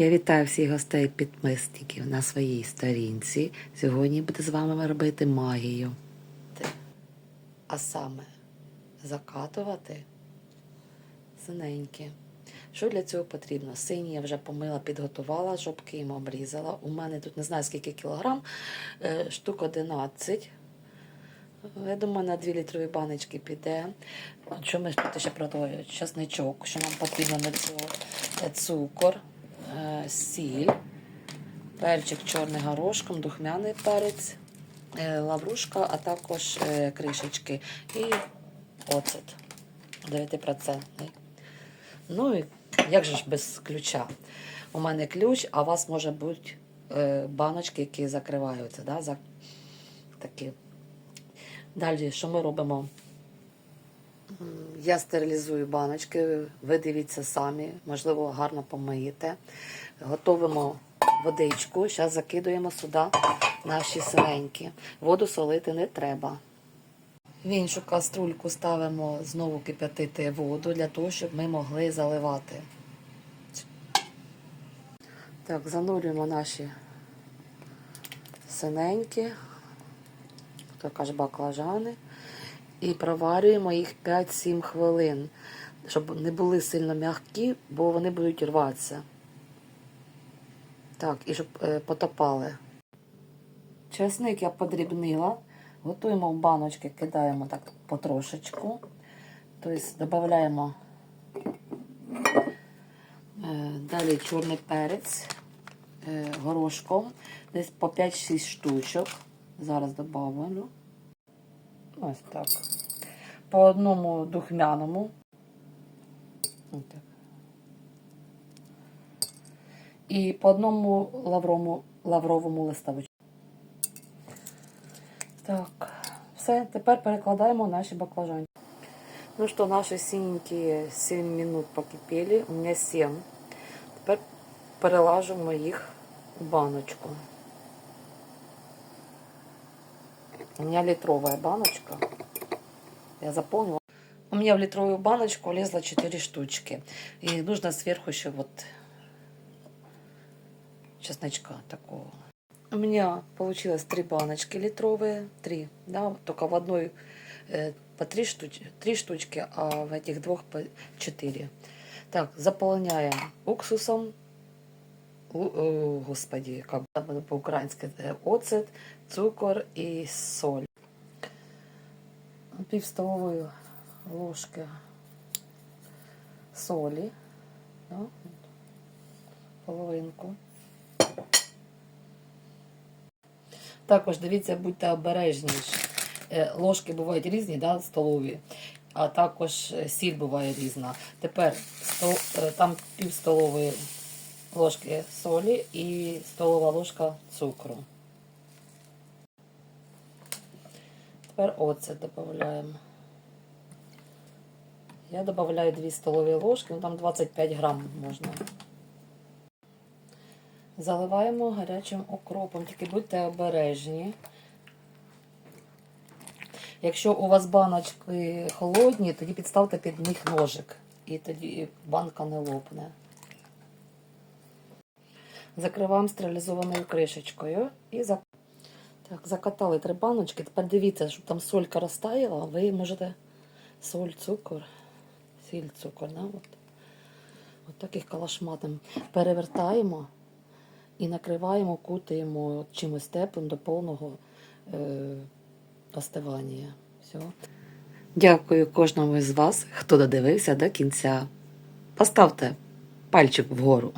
Я вітаю всіх гостей підписників на своїй сторінці. Сьогодні буду з вами робити магію. А саме закатувати синенькі. Що для цього потрібно? Сині я вже помила, підготувала, жопки їм обрізала. У мене тут не знаю скільки кілограм, е, штук 11. Я думаю, на 2 літрові баночки піде. Що ми тут ще продаю? Часничок, що нам потрібно для цього. Цукор, сіль, перчик чорний горошком, духмяний перець, е, лаврушка, а також е, кришечки і оцет 9%. Ну і як же ж без ключа? У мене ключ, а у вас може бути е, баночки, які закриваються. Да? За, такі. Далі, що ми робимо? Я стерилізую баночки, ви дивіться самі, можливо, гарно помиєте. Готовимо водичку, зараз закидуємо сюди наші синенькі. Воду солити не треба. В іншу каструльку ставимо знову кип'ятити воду для того, щоб ми могли заливати. Так, занурюємо наші синенькі, хто каже баклажани, і проварюємо їх 5-7 хвилин, щоб не були сильно м'які, бо вони будуть рватися. Так, і щоб е, потопали. Чесник я подрібнила. Готуємо в баночки, кидаємо так потрошечку. Тобто додаємо е, далі чорний перець е, горошком, десь по 5-6 штучок. Зараз додаємо. Ось так. По одному духмяному. І по одному лавровому, лавровому листовичку. Так, все, тепер перекладаємо наші баклажани. Ну что, наши синенькие 7 минут покипели, у меня 7. Тепер перелажимо їх в баночку. У меня литровая баночка. Я заполнила. У меня в литровую баночку влезло 4 штучки. И нужно сверху еще вот чесночка такого. У меня получилось три баночки литровые, три, да, только в одной э, по три, штуч, три штучки, а в этих двух по четыре. Так, заполняем уксусом, господи, как там по-украински, э, оцет, цукор и соль. Пів столової ложки солі, половинку. Також дивіться, будьте обережніші. Е, Ложки бувають різні, да, столові, а також е, сіль буває різна. Тепер е, там пів столової ложки солі і столова ложка цукру. Тепер оцет додаємо. Я додаю 2 столові ложки, ну там 25 грам можна. Заливаємо гарячим окропом, тільки будьте обережні. Якщо у вас баночки холодні, тоді підставте під них ножик. І тоді банка не лопне. Закриваємо стерилізованою кришечкою. І за... так, закатали три баночки. Тепер дивіться, щоб там солька розтаяла, ви можете соль, цукор, сіль, цукор. Да? От. От так їх калашматом перевертаємо і накриваємо, кутаємо чимось теплим до повного е, остивання. Все. Дякую кожному з вас, хто додивився до кінця. Поставте пальчик вгору.